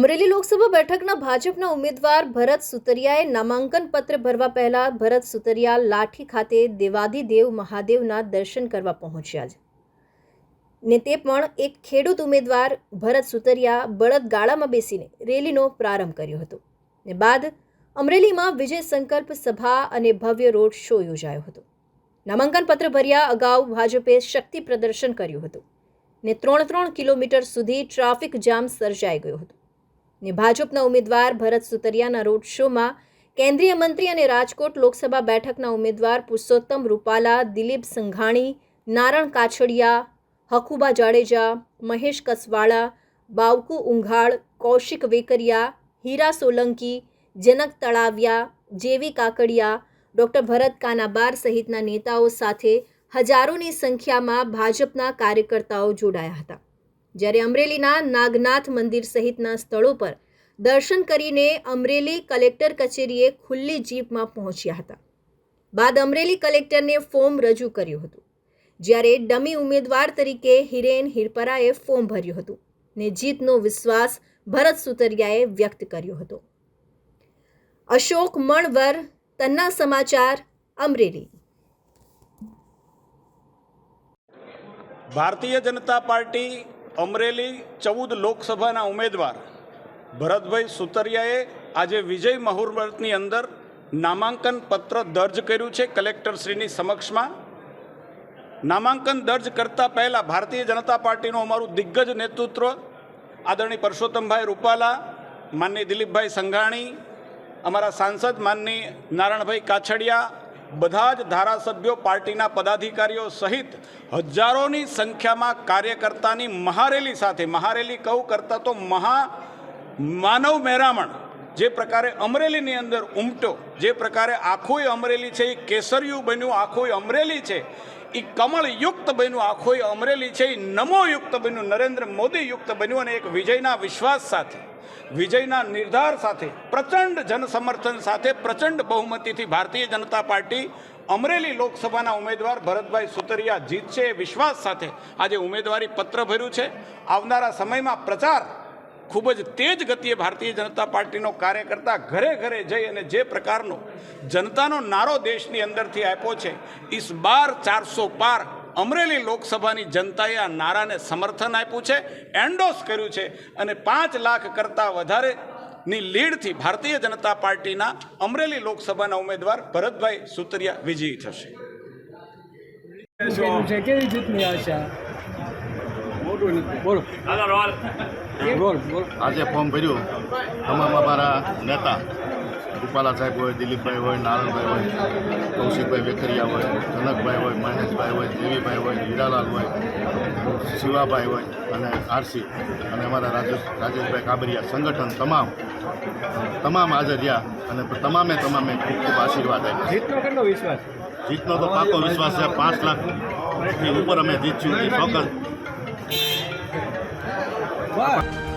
અમરેલી લોકસભા બેઠકના ભાજપના ઉમેદવાર ભરત સુતરિયાએ નામાંકન પત્ર ભરવા પહેલા ભરત સુતરિયા લાઠી ખાતે દેવાધિદેવ મહાદેવના દર્શન કરવા પહોંચ્યા છે. ને તે પણ એક ખેડૂત ઉમેદવાર ભરત સુતરિયા બળદગાળામાં બેસીને રેલીનો પ્રારંભ કર્યો હતો. ને બાદ અમરેલીમાં વિજય સંકલ્પ સભા અને ભવ્ય રોડ શો યોજાયો હતો. નામાંકન પત્ર ભર્યા અગાઉ ભાજપે શક્તિ પ્રદર્શન કર્યું હતું. ને ત્રણ ત્રણ કિલોમીટર સુધી ટ્રાફિક જામ સર્જાઈ ગયો હતો. ને ભાજપના ઉમેદવાર ભરત સુતરિયાના રોડ શોમાં કેન્દ્રીય મંત્રી અને રાજકોટ લોકસભા બેઠકના ઉમેદવાર પુરુષોત્તમ રૂપાલા, દિલીપ સંઘાણી, નારણ કાછડિયા, હકુબા જાડેજા, મહેશ કસવાળા, બાવકુ ઉંઘાળ કૌશિક વેકરિયા, હીરા સોલંકી, જનક તળાવિયા, જેવી કાકડિયા, ડૉક્ટર ભરત કાનાબાર સહિતના નેતાઓ સાથે હજારોની સંખ્યામાં ભાજપના કાર્યકર્તાઓ જોડાયા હતા. જ્યારે અમરેલીના નાગનાથ મંદિર સહિતના સ્થળો પર દર્શન કરીને અમરેલી કલેક્ટર કચેરીએ ખુલ્લી જીપમાં પહોંચ્યા હતા. બાદ અમરેલી કલેક્ટરને ફોર્મ રજૂ કર્યું હતું. જ્યારે ડમી ઉમેદવાર તરીકે હિરેન હિરપરાએ ફોર્મ ભર્યું હતું ને જીતનો વિશ્વાસ ભરત સુતરિયાએ વ્યક્ત કર્યો હતો. અશોક મણવર, તન્ના સમાચાર, અમરેલી. ભારતીય જનતા પાર્ટી અમરેલી ચૌદ લોકસભાના ઉમેદવાર ભરતભાઈ સુતરિયાએ આજે વિજય મુહૂર્તની અંદર નામાંકન પત્ર દર્જ કર્યું છે કલેક્ટરશ્રીની સમક્ષમાં. નામાંકન દર્જ કરતાં પહેલાં ભારતીય જનતા પાર્ટીનું અમારું દિગ્ગજ નેતૃત્વ આદરણીય પરસોત્તમભાઈ રૂપાલા માનની દિલીપભાઈ સંઘાણી, અમારા સાંસદ માનની નારાયણભાઈ કાછડિયા બધા જ ધારાસભ્યો પાર્ટીના પદાધિકારીઓ સહિત હજારોની સંખ્યામાં કાર્યકર્તાની મહારેલી સાથે, મહારેલી કહું કરતાં તો મહા માનવ મહેરામણ જે પ્રકારે અમરેલીની અંદર ઉમટો, જે પ્રકારે આખું અમરેલી છે એ કેસરિયું બન્યું આખું અમરેલી છે એ કમળયુક્ત બન્યું, આખોય અમરેલી છે એ નમોયુક્ત બન્યું, નરેન્દ્ર મોદી યુક્ત બન્યું અને એક વિજયના વિશ્વાસ સાથે, વિજયના નિર્ધાર સાથે, પ્રચંડ જનસમર્થન સાથે, પ્રચંડ બહુમતીથી ભારતીય જનતા પાર્ટી અમરેલી લોકસભાના ઉમેદવાર ભરતભાઈ સુતરિયા જીતશે એ વિશ્વાસ સાથે આજે ઉમેદવારી પત્ર ભર્યું છે. આવનારા સમયમાં પ્રચાર ખૂબ જ તેજ ગતિએ ભારતીય જનતા પાર્ટીનો કાર્યકર્તા ઘરે ઘરે જઈ અને જે પ્રકારનો જનતાનો નારો દેશની અંદરથી આપ્યો છે, ઈસ બાર ચારસો પાર અમરેલી લોકસભાની જનતાએ આ નારાને સમર્થન આપ્યું છે એન્ડોસ કર્યું છે અને પાંચ લાખ કરતાં વધારેની લીડથી ભારતીય જનતા પાર્ટીના અમરેલી લોકસભાના ઉમેદવાર ભરતભાઈ સુતરિયા વિજયી થશે. કેવી જીતની કેવી જીતની નથી. બોલો. બોલ બોલ. આજે ફોર્મ ભર્યું. તમામ અમારા નેતા. રૂપાલા સાહેબ હોય દિલીપભાઈ હોય નારણભાઈ હોય કૌશિકભાઈ વેખરિયા હોય જનકભાઈ હોય મહેશભાઈ હોય દેવીભાઈ હોય હીરાલાલ હોય શિવાભાઈ હોય અને આરસી અને અમારા રાજેશ રાજેશભાઈ કાબરિયા. સંગઠન તમામ તમામ હાજર રહ્યા અને તમામે તમામે ખૂબ ખૂબ આશીર્વાદ આપ્યા. જીતનો કેટલો વિશ્વાસ? જીતનો તો પાકો વિશ્વાસ છે. પાંચ લાખથી ઉપર અમે જીતશું. ચોક્કસ Bye.